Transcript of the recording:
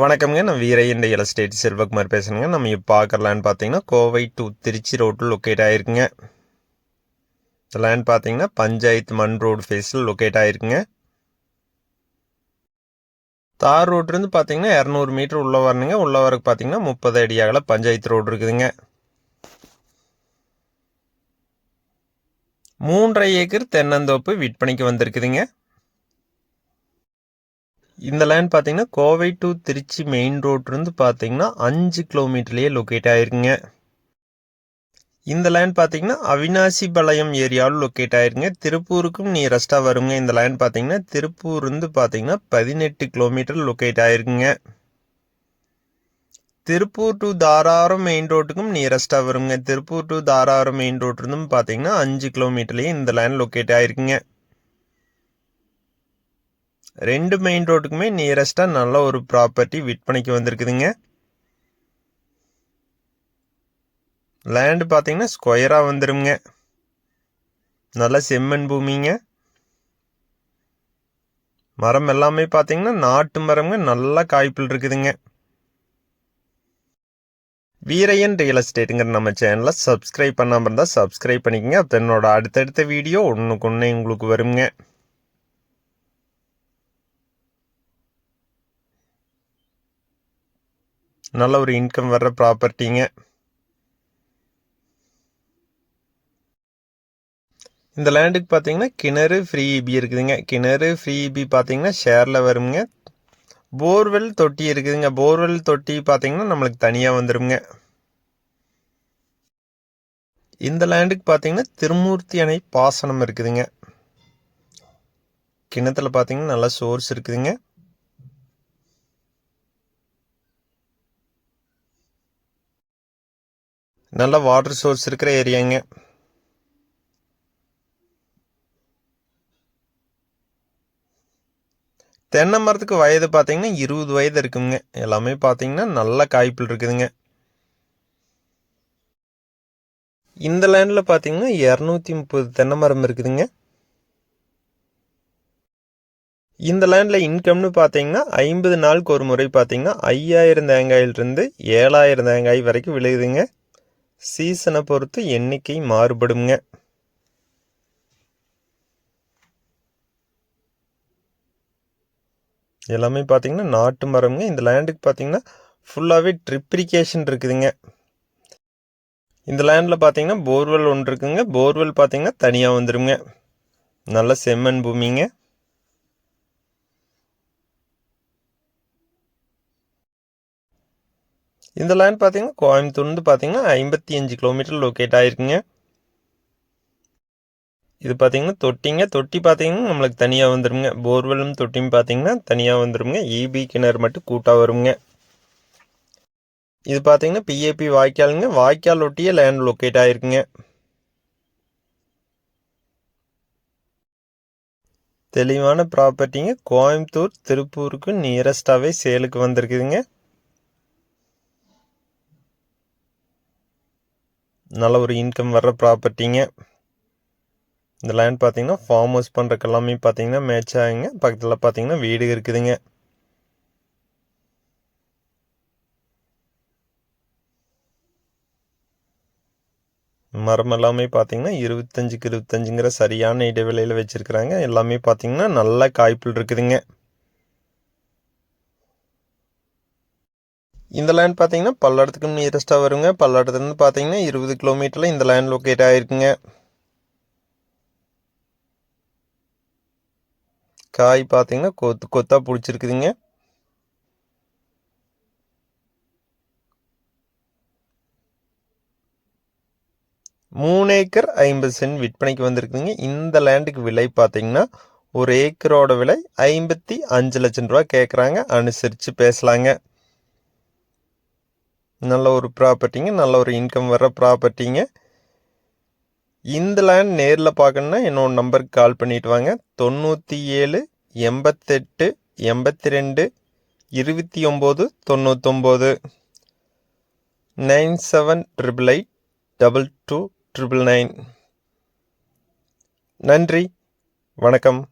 வணக்கம்ங்க. நான் வீரையண்ட எலஸ்டேட் செல்வகுமார் பேசுகிறேங்க நம்ம இப்போ பார்க்கலான்னு பார்த்தீங்கன்னா கோவை டு திருச்சி ரோட்டில் லொக்கேட் ஆகிருக்குங்க இந்த லேண்ட் பார்த்தீங்கன்னா பஞ்சாயத்து மண் ரோடு ஃபேஸில் லொக்கேட் ஆகிருக்குங்க தார் ரோட்லேருந்து பார்த்தீங்கன்னா இரநூறு மீட்டர் உள்ளே வரணுங்க. உள்ளே வரக்கு பார்த்தீங்கன்னா முப்பது அடி அகல பஞ்சாயத்து ரோடு இருக்குதுங்க. மூன்றரை ஏக்கர் தென்னந்தோப்பு விற்பனைக்கு வந்திருக்குதுங்க. இந்த லேண்ட் பார்த்தீங்கன்னா கோவை டு திருச்சி மெயின் ரோட்லேருந்து பார்த்தீங்கன்னா அஞ்சு கிலோமீட்டர்லேயே லொக்கேட் ஆயிருக்குங்க. இந்த லேண்ட் பார்த்தீங்கன்னா அவினாசி பாளையம் ஏரியாவில் லொக்கேட் ஆயிருங்க திருப்பூருக்கும் நியரஸ்ட்டாக வருங்க. இந்த லேண்ட் பார்த்தீங்கன்னா திருப்பூர் இருந்து பார்த்தீங்கன்னா பதினெட்டு கிலோமீட்டர் லொக்கேட் ஆயிருக்குங்க. திருப்பூர் டு தாராரம் மெயின் ரோட்டுக்கும் நியரஸ்ட்டாக வருங்க. திருப்பூர் டு தாராரம் மெயின் ரோட்லேருந்து பார்த்தீங்கன்னா அஞ்சு கிலோமீட்டர்லேயே இந்த லேண்ட் லொக்கேட் ஆயிருக்குங்க. ரெண்டு மெயின் ரோட்டுக்குமே நியரஸ்ட்டாக நல்ல ஒரு ப்ராப்பர்ட்டி விற்பனைக்கு வந்திருக்குதுங்க. லேண்டு பார்த்தீங்கன்னா ஸ்கொயராக வந்துடுங்க நல்ல செம்மண் பூமிங்க. மரம் எல்லாமே பார்த்தீங்கன்னா நாட்டு மரம்ங்க. நல்லா காய்ப்பில் இருக்குதுங்க. வீரையன் ரியல் எஸ்டேட்டுங்கிற நம்ம சேனலில் சப்ஸ்கிரைப் பண்ணாமல் இருந்தால் சப்ஸ்கிரைப் பண்ணிக்கோங்க. அப்போ என்னோட அடுத்தடுத்த வீடியோ ஒன்றுக்கு ஒன்று உங்களுக்கு வருங்க. நல்ல ஒரு இன்கம் வர்ற ப்ராப்பர்ட்டிங்க இந்த லேண்டுக்கு பார்த்தீங்கன்னா கிணறு ஃப்ரீ இபி இருக்குதுங்க. கிணறு ஃப்ரீ இபி பார்த்தீங்கன்னா ஷேரில் வருங்க. போர்வெல் தொட்டி இருக்குதுங்க. போர்வெல் தொட்டி பார்த்தீங்கன்னா நம்மளுக்கு தனியாக வந்துடுங்க இந்த லேண்டுக்கு பார்த்தீங்கன்னா திருமூர்த்தி அணை பாசனம் இருக்குதுங்க. கிணத்துல பார்த்தீங்கன்னா நல்லா சோர்ஸ் இருக்குதுங்க. நல்ல வாட்டர் சோர்ஸ் இருக்கிற ஏரியாங்க தென்னை மரத்துக்கு வயது பார்த்தீங்கன்னா இருபது வயது இருக்குங்க. எல்லாமே பார்த்தீங்கன்னா நல்ல காய்ப்பில் இருக்குதுங்க. இந்த லேண்டில் பார்த்தீங்கன்னா இரநூத்தி முப்பது தென்னை மரம் இருக்குதுங்க. இந்த லேண்டில் இன்கம்னு பார்த்தீங்கன்னா ஐம்பது நாளுக்கு ஒரு முறை பார்த்தீங்கன்னா ஐயாயிரம் தேங்காயிலிருந்து ஏழாயிரம் தேங்காய் வரைக்கும் விழுகுதுங்க சீசனை பொறுத்து எண்ணிக்கை மாறுபடுங்க எல்லாமே பார்த்தீங்கன்னா நாட்டு மரம்ங்க. இந்த லேண்டுக்கு பார்த்தீங்கன்னா ஃபுல்லாகவே ட்ரிப்ரிகேஷன் இருக்குதுங்க. இந்த லேண்டில் பார்த்தீங்கன்னா போர்வெல் ஒன்று இருக்குங்க. போர்வெல் பார்த்தீங்கன்னா தனியாக வந்துடுங்க நல்ல செம்மண் பூமிங்க. இந்த லேண்ட் பார்த்தீங்கன்னா கோயம்புத்தூர்ந்து பார்த்தீங்கன்னா ஐம்பத்தி அஞ்சு கிலோமீட்டர் லொக்கேட் ஆகிருக்குங்க இது பார்த்தீங்கன்னா தொட்டிங்க. தொட்டி பார்த்தீங்கன்னா நம்மளுக்கு தனியாக வந்துடுங்க போர்வெல்லும் தொட்டியும் பார்த்தீங்கன்னா தனியாக வந்துடுங்க இபி கிணறு மட்டும் கூட்டாக வருங்க. இது பார்த்தீங்கன்னா பிஏபி வாய்க்காலுங்க. வாய்க்கால் ஒட்டியே லேண்ட் லொக்கேட் ஆகிருக்குங்க தெளிவான ப்ராப்பர்ட்டிங்க கோயம்புத்தூர் திருப்பூருக்கு நியரஸ்டாகவே சேலுக்கு வந்திருக்குதுங்க. நல்ல ஒரு இன்கம் வர்ற ப்ராப்பர்ட்டிங்க இந்த லேண்ட் பார்த்தீங்கன்னா ஃபார்ம் ஹவுஸ் பண்ணுறக்கு எல்லாமே பார்த்தீங்கன்னா மேட்ச் ஆகுங்க. பக்கத்தில் பார்த்தீங்கன்னா வீடு இருக்குதுங்க. மரம் எல்லாமே பார்த்தீங்கன்னா இருபத்தஞ்சுக்கு இருபத்தஞ்சுங்கிற சரியான இடைவெளியில் வச்சுருக்குறாங்க. எல்லாமே பார்த்தீங்கன்னா நல்ல காய்ப்புள் இருக்குதுங்க. இந்த லேண்ட் பார்த்தீங்கன்னா பல்லடத்துக்கு நியரஸ்ட்டாக வருங்க. பல்லடத்துலேருந்து பார்த்தீங்கன்னா இருபது கிலோமீட்டரில் இந்த லேண்ட் லொக்கேட் ஆகிருக்குங்க காய் பார்த்தீங்கன்னா கொத்து கொத்தாக பிடிச்சிருக்குதுங்க. மூணு ஏக்கர் ஐம்பது சென்ட் விற்பனைக்கு வந்திருக்குதுங்க. இந்த லேண்டுக்கு விலை பார்த்தீங்கன்னா ஒரு ஏக்கரோட விலை ஐம்பத்தி அஞ்சு லட்சம் ரூபா கேட்குறாங்க அனுசரித்து பேசலாங்க. நல்ல ஒரு ப்ராப்பர்ட்டிங்க நல்ல ஒரு இன்கம் வர ப்ராப்பர்ட்டிங்க இந்த லேண்ட் நேரில் பார்க்கணுன்னா என்னோட நம்பருக்கு கால் பண்ணிட்டு வாங்க. தொண்ணூற்றி ஏழு எண்பத்தெட்டு எண்பத்தி ரெண்டு இருபத்தி ஒம்பது தொண்ணூத்தொம்பது. Nine seven triple eight double two triple nine. நன்றி. வணக்கம்.